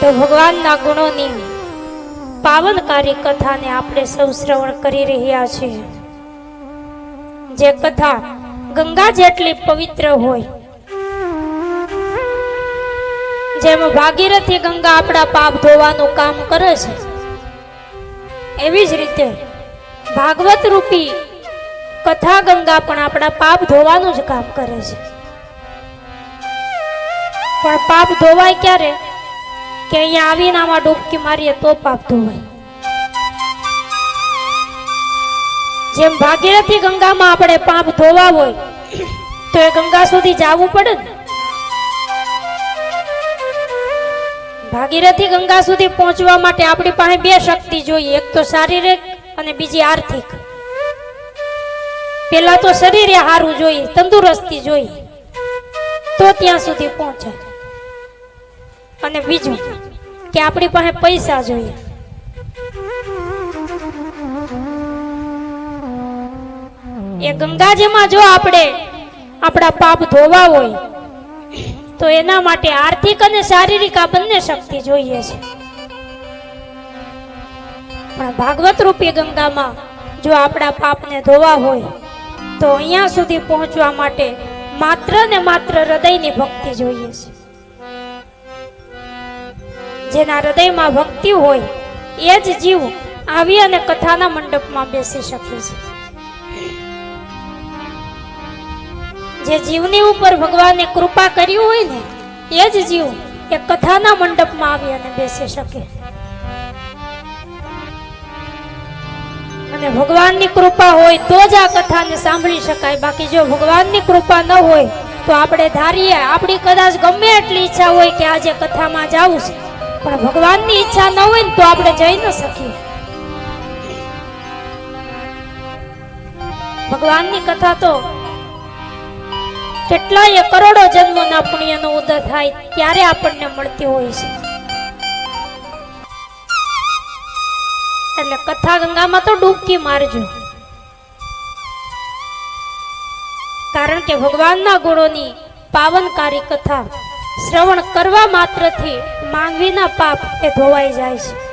તો ભગવાનના ગુણોની પાવનકારી કથાને આપણે સૌ શ્રવણ કરી રહ્યા છીએ. જે કથા ગંગા જેટલી પવિત્ર હોય, જેમ ભાગીરથી ગંગા આપણા પાપ ધોવાનું કામ કરે છે, એવી જ રીતે ભાગવત રૂપી કથા ગંગા પણ આપણા પાપ ધોવાનું જ કામ કરે છે. પણ પાપ ધોવાય ક્યારે? કે અહીંયા આવીને આમાં ડૂબકી મારીએ તો પાપ ધોવાય. જેમ ભાગીરથી ગંગામાં આપણે પાપ ધોવા હોય, તો એ ગંગા સુધી જવું પડે ને? ભાગીરથી ગંગા સુધી પહોંચવા માટે આપણી પાસે બે શક્તિ જોઈએ, એક તો શારીરિક અને બીજી આર્થિક. પેલા તો શરીરે સારું જોઈએ, તંદુરસ્તી જોઈએ, તો ત્યાં સુધી પહોંચે અને બીજું કે આપણી પાસે પૈસા જોઈએ. એ ગંગાજીમાં જો આપણે આપણા પાપ ધોવા હોય, તો એના માટે આર્થિક અને શારીરિક આ બંને શક્તિ જોઈએ છે. પણ ભાગવત રૂપી ગંગામાં જો આપણા પાપને ધોવા હોય, તો અહીંયા સુધી પહોંચવા માટે માત્ર ને માત્ર હૃદયની ભક્તિ જોઈએ છે. જેના હૃદયમાં ભક્તિ હોય, એ જ જીવ આવી અને કથાના મંડપમાં બેસી શકે છે. જે જીવની ઉપર ભગવાને કૃપા કરી હોય ને, એ જ જીવ એ કથાના મંડપમાં આવી અને બેસી શકે. અને ભગવાનની કૃપા હોય તો જ આ કથાને સાંભળી શકાય. બાકી જો ભગવાનની કૃપા ન હોય, તો આપણે ધારીએ, આપણી કદાચ ગમે એટલી ઈચ્છા હોય કે આજે કથામાં જવું છે. પણ ભગવાનની ઈચ્છા ન હોય ને તો આપણે જઈ ન શકીએ. ભગવાનની કથા તો કેટલાય કરોડો જન્મોના પુણ્યનો ઉદય થાય ત્યારે આપણને મળતી હોય છે. એટલે કથા ગંગામાં તો ડૂબકી મારજો. કારણ કે ભગવાનના ગુણોની પાવનકારી કથા શ્રવણ કરવા માત્રથી માંગવીના પાપ એ ધોવાઈ જાય છે.